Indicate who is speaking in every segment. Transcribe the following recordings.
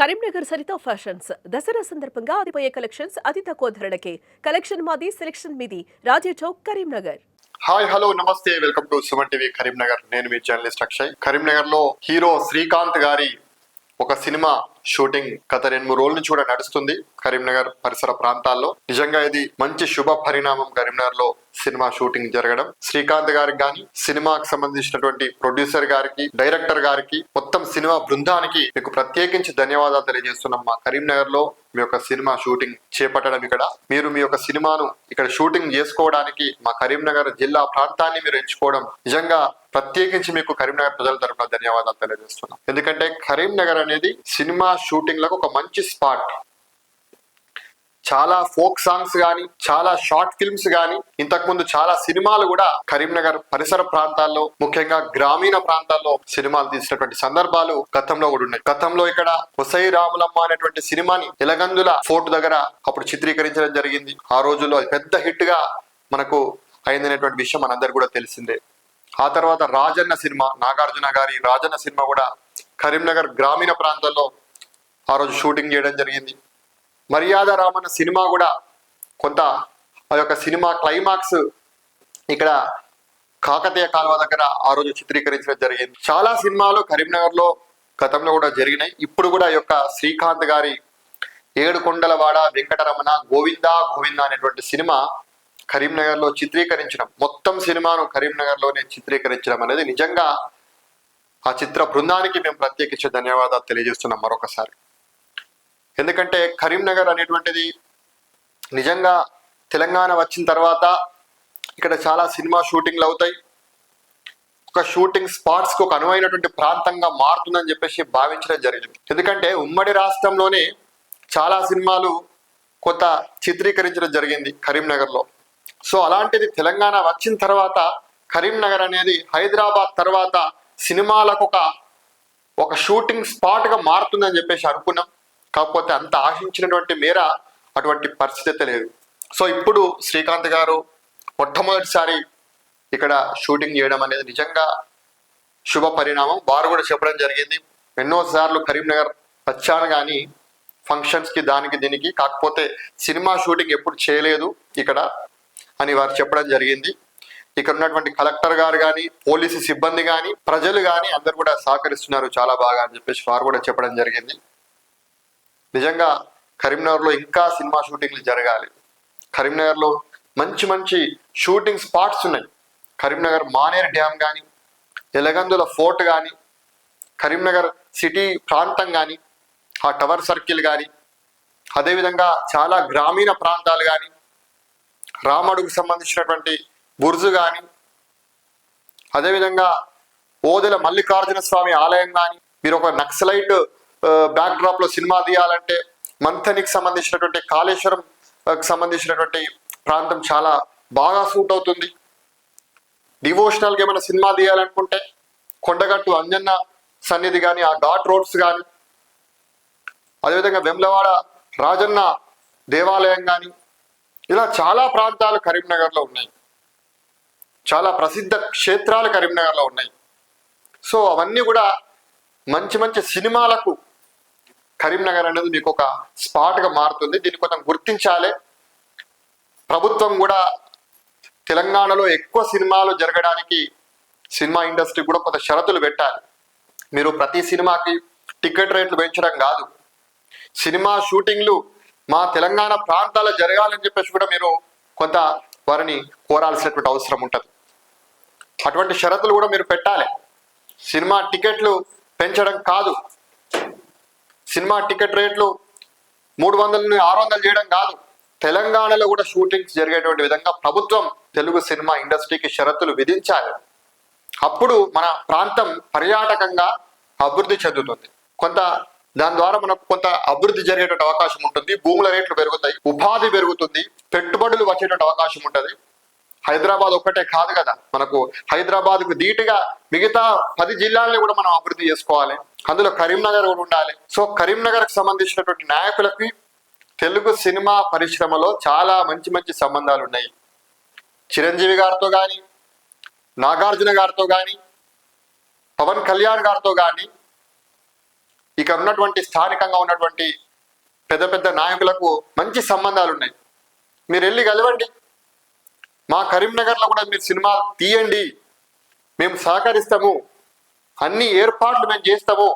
Speaker 1: Karimnagar Saritha fashions. Dasara సందర్భంగా అదిపోయే collections అతి తక్కువ ధరలకే. కలెక్షన్ మాది సెలెక్షన్ మీది. రాజే చౌక్ కరీంనగర్.
Speaker 2: హాయ్ హలో నమస్తే. Welcome to Suman TV Karimnagar. నేను మీ జర్నలిస్ట్ అక్షయ్. కరీంనగర్లో హీరో శ్రీకాంత్ గారి ఒక సినిమా షూటింగ్ గత రెండు మూడు రోజుల నుంచి కూడా నడుస్తుంది కరీంనగర్ పరిసర ప్రాంతాల్లో. నిజంగా ఇది మంచి శుభ పరిణామం కరీంనగర్లో సినిమా షూటింగ్ జరగడం. శ్రీకాంత్ గారికి గాని సినిమాకి సంబంధించినటువంటి ప్రొడ్యూసర్ గారికి డైరెక్టర్ గారికి మొత్తం సినిమా బృందానికి మీకు ప్రత్యేకించి ధన్యవాదాలు తెలియజేస్తున్నాం మా కరీంనగర్లో మీ యొక్క సినిమా షూటింగ్ చేపట్టడం ఇక్కడ. మీరు మీ యొక్క సినిమాను ఇక్కడ షూటింగ్ చేసుకోవడానికి మా కరీంనగర్ జిల్లా ప్రాంతాన్ని మీరు ఎంచుకోవడం నిజంగా ప్రత్యేకించి మీకు కరీంనగర్ ప్రజల తరఫున ధన్యవాదాలు తెలియజేస్తున్నాం. ఎందుకంటే కరీంనగర్ అనేది సినిమా షూటింగ్లకు ఒక మంచి స్పాట్. చాలా ఫోక్ సాంగ్స్ గాని చాలా షార్ట్ ఫిల్మ్స్ గాని ఇంతకు ముందు చాలా సినిమాలు కూడా కరీంనగర్ పరిసర ప్రాంతాల్లో ముఖ్యంగా గ్రామీణ ప్రాంతాల్లో సినిమాలు తీసినటువంటి సందర్భాలు గతంలో కూడా ఉన్నాయి. గతంలో ఇక్కడ హుసై రాములమ్మ అనేటువంటి సినిమాని ఇలగందుల ఫోర్ట్ దగ్గర అప్పుడు చిత్రీకరించడం జరిగింది. ఆ రోజుల్లో పెద్ద హిట్గా మనకు అయిందనేటువంటి విషయం మనందరికి కూడా తెలిసిందే. ఆ తర్వాత రాజన్న సినిమా నాగార్జున గారి రాజన్న సినిమా కూడా కరీంనగర్ గ్రామీణ ప్రాంతాల్లో ఆ రోజు షూటింగ్ చేయడం జరిగింది. మర్యాద రామన్న సినిమా కూడా కొంత ఆ యొక్క సినిమా క్లైమాక్స్ ఇక్కడ కాకతీయ కాలువ దగ్గర ఆ రోజు చిత్రీకరించడం జరిగింది. చాలా సినిమాలు కరీంనగర్లో గతంలో కూడా జరిగినాయి. ఇప్పుడు కూడా ఈ యొక్క శ్రీకాంత్ గారి ఏడుకొండలవాడ వెంకటరమణ గోవిందా గోవిందా అనేటువంటి సినిమా కరీంనగర్లో చిత్రీకరించడం మొత్తం సినిమాను కరీంనగర్లోనే చిత్రీకరించడం అనేది నిజంగా ఆ చిత్ర బృందానికి మేము ప్రత్యేకించి ధన్యవాదాలు తెలియజేస్తున్నాం మరొకసారి. ఎందుకంటే కరీంనగర్ అనేటువంటిది నిజంగా తెలంగాణ వచ్చిన తర్వాత ఇక్కడ చాలా సినిమా షూటింగ్లు అవుతాయి. ఒక షూటింగ్ స్పాట్స్కి ఒక అనువైనటువంటి ప్రాంతంగా మారుతుందని చెప్పేసి భావించడం జరిగింది. ఎందుకంటే ఉమ్మడి రాష్ట్రంలోనే చాలా సినిమాలు కొత్త చిత్రీకరించడం జరిగింది కరీంనగర్లో. సో అలాంటిది తెలంగాణ వచ్చిన తర్వాత కరీంనగర్ అనేది హైదరాబాద్ తర్వాత సినిమాలకు ఒక ఒక షూటింగ్ స్పాట్గా మారుతుందని చెప్పేసి అనుకున్నాం. కాకపోతే అంత ఆశించినటువంటి మేర అటువంటి పరిస్థితి లేదు. సో ఇప్పుడు శ్రీకాంత్ గారు మొట్టమొదటిసారి ఇక్కడ షూటింగ్ చేయడం అనేది నిజంగా శుభ పరిణామం. వారు కూడా చెప్పడం జరిగింది ఎన్నోసార్లు కరీంనగర్ వచ్చాను కానీ ఫంక్షన్స్కి దానికి దీనికి కాకపోతే సినిమా షూటింగ్ ఎప్పుడు చేయలేదు. ఇక్కడ అని వారు చెప్పడం జరిగింది. ఇక్కడ ఉన్నటువంటి కలెక్టర్ గారు కానీ పోలీసు సిబ్బంది కానీ ప్రజలు కానీ అందరు కూడా సహకరిస్తున్నారు చాలా బాగా అని చెప్పేసి వారు కూడా చెప్పడం జరిగింది. నిజంగా కరీంనగర్లో ఇంకా సినిమా షూటింగ్లు జరగాలి. కరీంనగర్లో మంచి మంచి షూటింగ్ స్పాట్స్ ఉన్నాయి. కరీంనగర్ మానేర్ డ్యామ్ కానీ ఎలగందుల ఫోర్ట్ కానీ కరీంనగర్ సిటీ ప్రాంతం కానీ ఆ టవర్ సర్కిల్ కానీ అదేవిధంగా చాలా గ్రామీణ ప్రాంతాలు కానీ రామడుకు సంబంధించినటువంటి బుర్జు కానీ అదేవిధంగా ఓదెల మల్లికార్జున స్వామి ఆలయం కానీ మీరు ఒక నక్సలైట్ బ్యాక్డ్రాప్లో సినిమా తీయాలంటే మంథనికి సంబంధించినటువంటి కాళేశ్వరం సంబంధించినటువంటి ప్రాంతం చాలా బాగా సూట్ అవుతుంది. డివోషనల్గా ఏమైనా సినిమా తీయాలనుకుంటే కొండగట్టు అంజన్న సన్నిధి కానీ ఆ ఘాట్ రోడ్స్ కానీ అదేవిధంగా వెమ్లవాడ రాజన్న దేవాలయం కానీ ఇలా చాలా ప్రాంతాలు కరీంనగర్లో ఉన్నాయి. చాలా ప్రసిద్ధ క్షేత్రాలు కరీంనగర్లో ఉన్నాయి. సో అవన్నీ కూడా మంచి మంచి సినిమాలకు కరీంనగర్ అనేది మీకు ఒక స్పాట్గా మారుతుంది. దీన్ని కొంచెం గుర్తించాలి. ప్రభుత్వం కూడా తెలంగాణలో ఎక్కువ సినిమాలు జరగడానికి సినిమా ఇండస్ట్రీ కూడా కొంత షరతులు పెట్టాలి. మీరు ప్రతి సినిమాకి టికెట్ రేట్లు పెంచడం కాదు. సినిమా షూటింగ్లు మా తెలంగాణ ప్రాంతాల్లో జరగాలని చెప్పేసి కూడా మీరు కొంత వారిని కోరాల్సినటువంటి అవసరం ఉంటుంది. అటువంటి షరతులు కూడా మీరు పెట్టాలి. సినిమా టికెట్లు పెంచడం కాదు. సినిమా టికెట్ రేట్లు మూడు వందలని ఆరు వందలు చేయడం కాదు. తెలంగాణలో కూడా షూటింగ్స్ జరిగేటువంటి విధంగా ప్రభుత్వం తెలుగు సినిమా ఇండస్ట్రీకి షరతులు విధించాలి. అప్పుడు మన ప్రాంతం పర్యాటకంగా అభివృద్ధి చెందుతుంది. కొంత దాని ద్వారా మనకు కొంత అభివృద్ధి జరిగేటువంటి అవకాశం ఉంటుంది. భూముల రేట్లు పెరుగుతాయి. ఉపాధి పెరుగుతుంది. పెట్టుబడులు వచ్చేటువంటి అవకాశం ఉంటుంది. హైదరాబాద్ ఒక్కటే కాదు కదా. మనకు హైదరాబాద్కు ధీటుగా మిగతా పది జిల్లాలని కూడా మనం అభివృద్ధి చేసుకోవాలి. అందులో కరీంనగర్ కూడా ఉండాలి. సో కరీంనగర్కు సంబంధించినటువంటి నాయకులకి తెలుగు సినిమా పరిశ్రమలో చాలా మంచి మంచి సంబంధాలు ఉన్నాయి. చిరంజీవి గారితో కానీ నాగార్జున గారితో కానీ పవన్ కళ్యాణ్ గారితో కానీ ఇక్కడ ఉన్నటువంటి స్థానికంగా ఉన్నటువంటి పెద్ద పెద్ద నాయకులకు మంచి సంబంధాలు ఉన్నాయి. మీరు వెళ్ళి కలవండి. మా కరీంనగర్లో కూడా మీరు సినిమా తీయండి. మేము సహకరిస్తాము. అన్ని ఏర్పాట్లు మేము చేస్తాము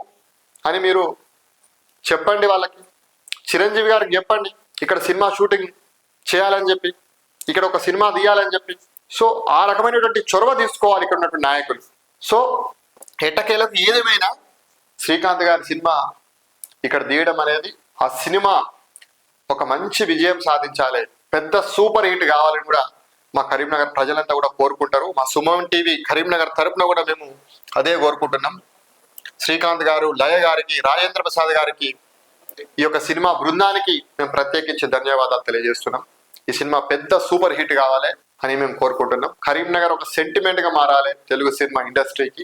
Speaker 2: అని మీరు చెప్పండి వాళ్ళకి. చిరంజీవి గారికి చెప్పండి. ఇక్కడ సినిమా షూటింగ్ చేయాలని చెప్పి ఇక్కడ ఒక సినిమా తీయాలని చెప్పి. సో ఆ రకమైనటువంటి చొరవ తీసుకోవాలి ఇక్కడ ఉన్నటువంటి నాయకులు. సో ఎట్టకేలకు ఏదేమైనా శ్రీకాంత్ గారి సినిమా ఇక్కడ తీయడం అనేది ఆ సినిమా ఒక మంచి విజయం సాధించాలి. పెద్ద సూపర్ హిట్ కావాలని కూడా మా కరీంనగర్ ప్రజలంతా కూడా కోరుకుంటారు. మా సుమన్ టీవీ కరీంనగర్ తరపున కూడా మేము అదే కోరుకుంటున్నాం. శ్రీకాంత్ గారు లయ గారికి రాజేంద్ర ప్రసాద్ గారికి ఈ యొక్క సినిమా బృందానికి మేము ప్రత్యేకించి ధన్యవాదాలు తెలియజేస్తున్నాం. ఈ సినిమా పెద్ద సూపర్ హిట్ కావాలి అని మేము కోరుకుంటున్నాం. కరీంనగర్ ఒక సెంటిమెంట్గా మారాలి తెలుగు సినిమా ఇండస్ట్రీకి.